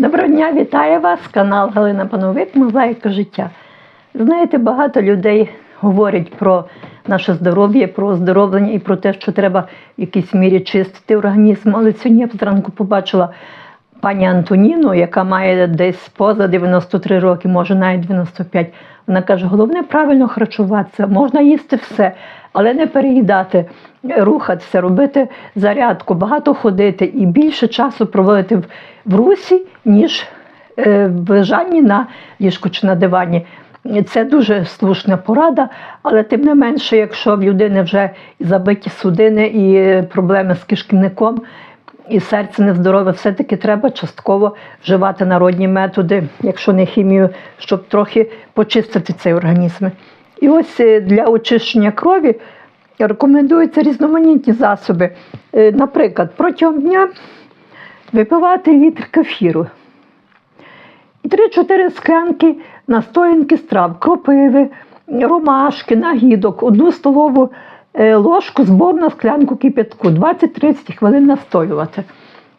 Доброго дня, вітаю вас, канал Галина Пановик, Мозаїка життя. Знаєте, багато людей говорять про наше здоров'я, про оздоровлення і про те, що треба в якійсь мірі чистити організм. Але сьогодні я зранку побачила пані Антоніну, яка має десь поза 93 роки, може навіть 95. Вона каже, головне правильно харчуватися, можна їсти все, але не переїдати, рухатися, робити зарядку, багато ходити і більше часу проводити в, русі, ніж е, в лежанні на ліжку чи на дивані. Це дуже слушна порада, але тим не менше, якщо в людини вже забиті судини і проблеми з кишківником, і серце нездорове, все-таки треба частково вживати народні методи, якщо не хімію, щоб трохи почистити цей організм. І ось е, для очищення крові рекомендуються різноманітні засоби. Е, Наприклад, протягом дня випивати літр кефіру. І 3-4 склянки настоянки з трав, кропиви, ромашки, нагідок, одну столову ложку збор на склянку кипятку, 20-30 хвилин настоювати.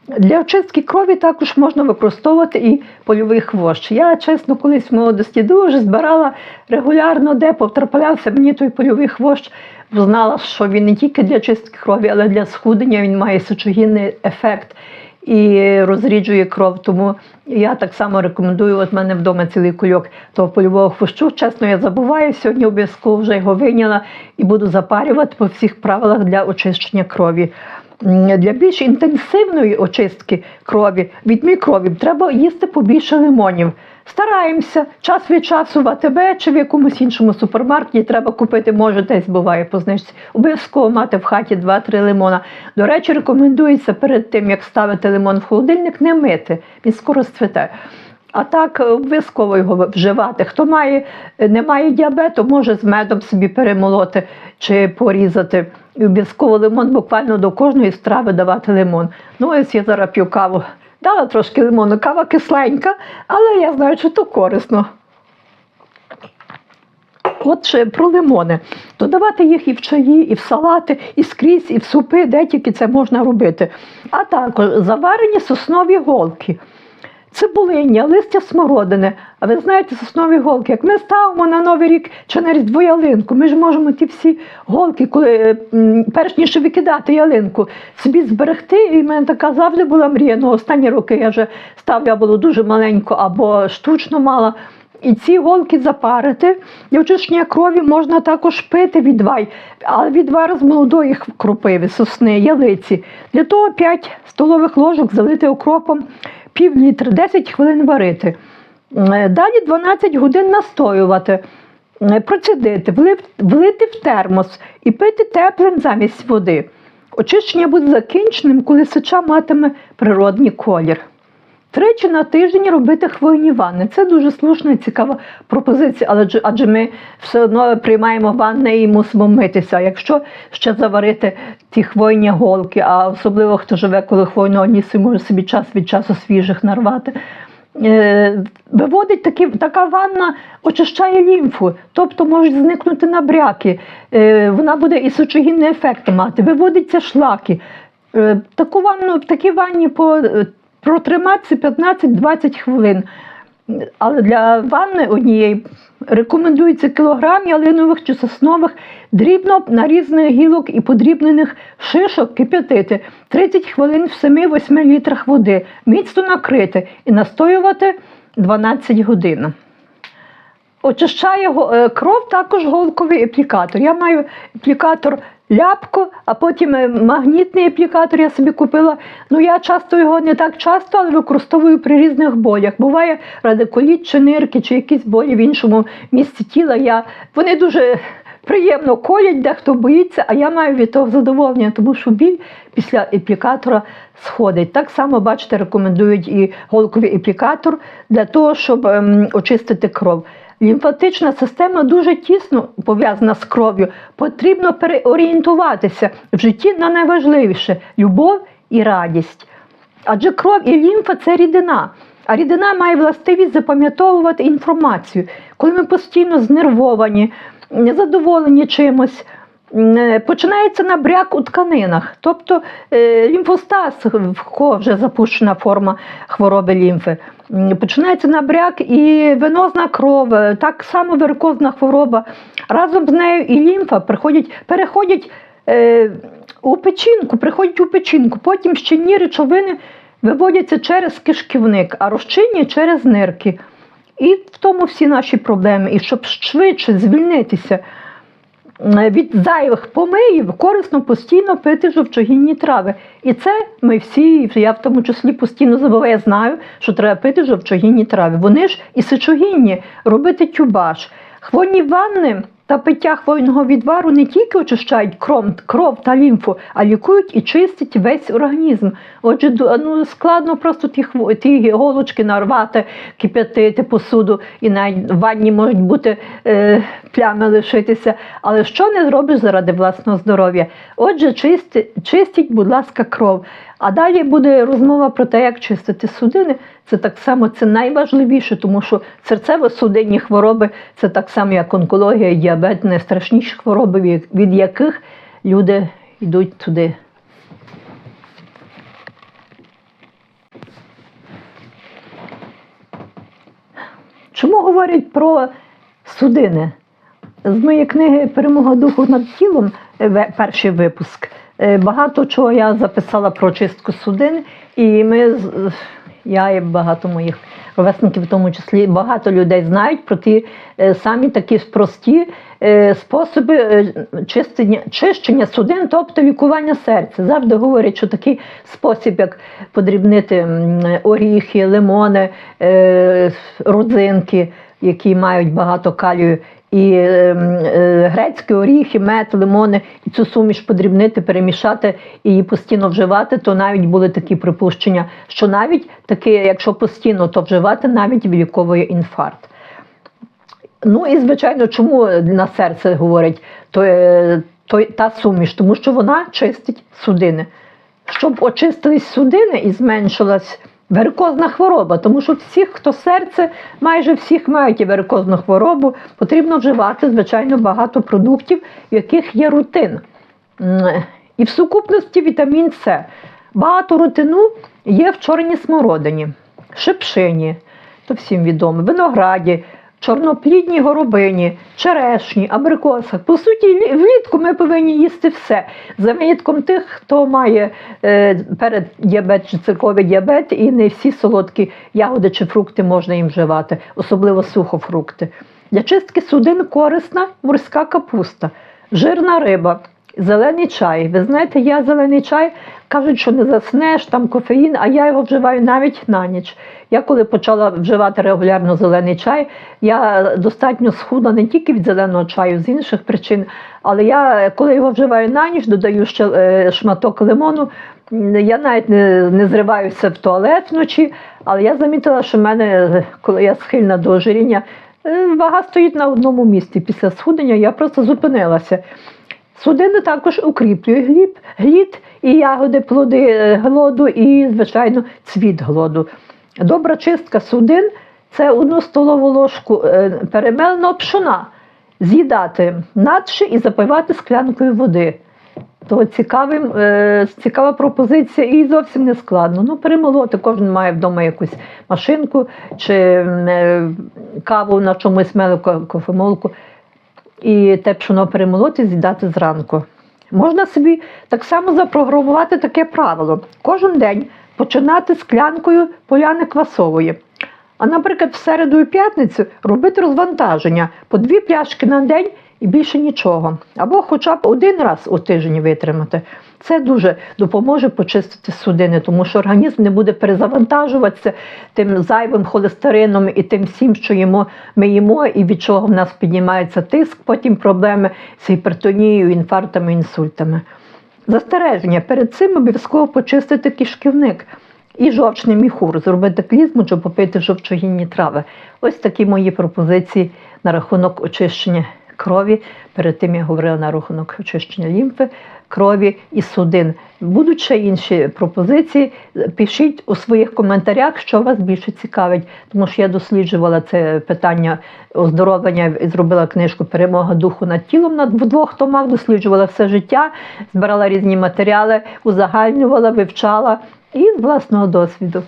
Для очистки крові також можна використовувати і польовий хвощ. Я, чесно, колись в молодості дуже збирала регулярно, де потраплявся мені той польовий хвощ, знала, що він не тільки для чистки крові, але для схудення він має сочогінний ефект і розріджує кров. Тому я так само рекомендую. От в мене вдома цілий кульок того польового хвощу. Чесно, я забуваю. Сьогодні обов'язково вже його вийняла і буду запарювати по всіх правилах для очищення крові. Для більш інтенсивної очистки крові від мікробів треба їсти побільше лимонів. Стараємося час від часу в АТБ чи в якомусь іншому супермаркеті треба купити, може десь буває по знижці. Обов'язково мати в хаті 2-3 лимона. До речі, рекомендується перед тим, як ставити лимон в холодильник, не мити. Він скоро сцвіте. А так е, обов'язково його вживати. Хто має, е, не має діабету, може з медом собі перемолоти чи порізати. І обов'язково лимон буквально до кожної страви давати лимон. Ну, ось я зараз п'ю каву. Дала трошки лимону, кава кисленька, але я знаю, що то корисно. От ще про лимони. Додавати їх і в чаї, і в салати, і скрізь, і в супи, де тільки це можна робити. А також заварені соснові голки. Цибулиння, листя смородини. А ви знаєте, соснові голки, як ми ставимо на Новий рік чи на ялинку, ми ж можемо ті всі голки, коли е, перш ніж викидати ялинку, собі зберегти. І в мене така завжди була мрія. Ну, останні роки я вже став, я було дуже маленько або штучно мала. І ці голки запарити. Для очищення крові можна також пити відвай, але відвар з молодої кропиви, сосни, ялиці. Для того 5 столових ложок залити окропом пів літра, 10 хвилин варити. Е, Далі 12 годин настоювати, е, процідити, влити в термос і пити теплим замість води. Очищення буде закінченим, коли сеча матиме природний колір. Тричі на тиждень робити хвойні ванни. Це дуже слушна і цікава пропозиція, але адже ми все одно приймаємо ванни і мусимо митися. Якщо ще заварити ті хвойні голки, а особливо хто живе коло хвойного лісу, може собі час від часу свіжих нарвати. е, Виводить такі, така ванна, очищає лімфу, тобто можуть зникнути набряки. Е, Вона буде і сочогінний ефект мати, виводиться шлаки. Е, Таку ванну, в такій ванні по протриматися 15-20 хвилин. Але для ванни однієї рекомендується кілограм ялинових чи соснових дрібно нарізаних гілок і подрібнених шишок кип'ятити 30 хвилин в 7-8 літрах води, міцно накрити і настоювати 12 годин. Очищає е, кров також голковий аплікатор. Я маю аплікатор ляпко, а потім е, магнітний аплікатор я собі купила. Ну я часто його не так часто, але використовую при різних болях. Буває радикуліт чи нирки, чи якісь болі в іншому місці тіла. Я... Вони дуже приємно колять, дехто боїться, а я маю від того задоволення, тому що біль після аплікатора сходить. Так само, бачите, рекомендують і голковий аплікатор для того, щоб ем, очистити кров. Лімфатична система дуже тісно пов'язана з кров'ю. Потрібно переорієнтуватися в житті на найважливіше любов і радість. Адже кров і лімфа це рідина. А рідина має властивість запам'ятовувати інформацію. Коли ми постійно знервовані, незадоволені чимось, е, починається набряк у тканинах, тобто е, лімфостаз, в вже запущена форма хвороби лімфи. Починається набряк і венозна кров, е, так само варикозна хвороба. Разом з нею і лімфа приходять, переходять е, у печінку, приходять у печінку, потім щільні речовини виводяться через кишківник, а розчинні через нирки. І в тому всі наші проблеми. І щоб швидше звільнитися від зайвих помиїв, корисно постійно пити жовчогінні трави. І це ми всі, я в тому числі постійно забуваю, я знаю, що треба пити жовчогінні трави. Вони ж і сечогінні, робити тюбаш. Хвойні ванни та пиття хвойного відвару не тільки очищають кров, кров та лімфу, а лікують і чистять весь організм. Отже, ну, складно просто ті, ті голочки нарвати, кип'ятити посуду, і навіть в ванні можуть бути е, плями лишитися. Але що не зробиш заради власного здоров'я? Отже, чисти, чистіть, будь ласка, кров. А далі буде розмова про те, як чистити судини. Це так само це найважливіше, тому що серцево-судинні хвороби це так само, як онкологія діабет, найстрашніші хвороби, від яких люди йдуть туди. Чому говорять про судини? З моєї книги Перемога духу над тілом, перший випуск. е, Багато чого я записала про чистку судин, і ми я і багато моїх ровесників, в тому числі багато людей знають про ті е, самі такі прості е, способи чистення, чищення судин, тобто лікування серця. Завжди говорять, що такий спосіб, як подрібнити оріхи, лимони, родзинки, які мають багато калію, і е, е, грецькі оріхи, мед, лимони, і цю суміш подрібнити, перемішати і її постійно вживати, то навіть були такі припущення, що навіть таке, якщо постійно то вживати, навіть виліковує інфаркт. Ну і звичайно, чому на серце говорять то, е, то, та суміш? Тому що вона чистить судини. Щоб очистились судини і зменшилась варикозна хвороба, тому що всіх, хто серце, майже всіх мають і варикозну хворобу, потрібно вживати, звичайно, багато продуктів, в яких є рутин. І в сукупності вітамін С. Багато рутину є в чорній смородині, шипшині, то всім відомо, винограді, чорноплідній горобині, черешні, абрикоси. По суті, влітку ми повинні їсти все. За винятком тих, хто має е, переддіабет чи цирковий діабет, і не всі солодкі ягоди чи фрукти можна їм вживати, особливо сухофрукти. Для чистки судин корисна морська капуста, жирна риба. Зелений чай. Ви знаєте, я зелений чай кажуть, що не заснеш, там кофеїн, а я його вживаю навіть на ніч. Я коли почала вживати регулярно зелений чай, я достатньо схудла не тільки від зеленого чаю, з інших причин. Але я, коли його вживаю на ніч, додаю ще е, шматок лимону. Я навіть не, не зриваюся в туалет вночі, але я замітила, що в мене, е, коли я схильна до ожиріння, е, вага стоїть на одному місці. Після схудення я просто зупинилася. Судини також укріплює гліб, глід і ягоди, плоди е, глоду, і, звичайно, цвіт глоду. Добра чистка судин це одну столову ложку е, перемеленого пшона з'їдати надше і запивати склянкою води. То цікавим, е, цікава пропозиція і зовсім не складно. Ну, перемолоти, кожен має вдома якусь машинку чи каву на чомусь мелику кофемолку і те пшоно перемолоти, з'їдати зранку. Можна собі так само запрограмувати таке правило: кожен день починати склянкою поляни квасової. А, наприклад, в середу і п'ятницю робити розвантаження по дві пляшки на день і більше нічого. Або хоча б один раз у тиждень витримати. Це дуже допоможе почистити судини, тому що організм не буде перезавантажуватися тим зайвим холестерином і тим всім, що їмо, ми їмо, і від чого в нас піднімається тиск, потім проблеми з гіпертонією, інфарктами, інсультами. Застереження перед цим обов'язково почистити кишківник і жовчний міхур, зробити клізму чи попити жовчогінні трави. Ось такі мої пропозиції на рахунок очищення крові. Перед тим я говорила на рахунок очищення лімфи, крові і судин. Будуть ще інші пропозиції. Пишіть у своїх коментарях, що вас більше цікавить, тому що я досліджувала це питання оздоровлення і зробила книжку Перемога духу над тілом на двох томах, досліджувала все життя, збирала різні матеріали, узагальнювала, вивчала і з власного досвіду.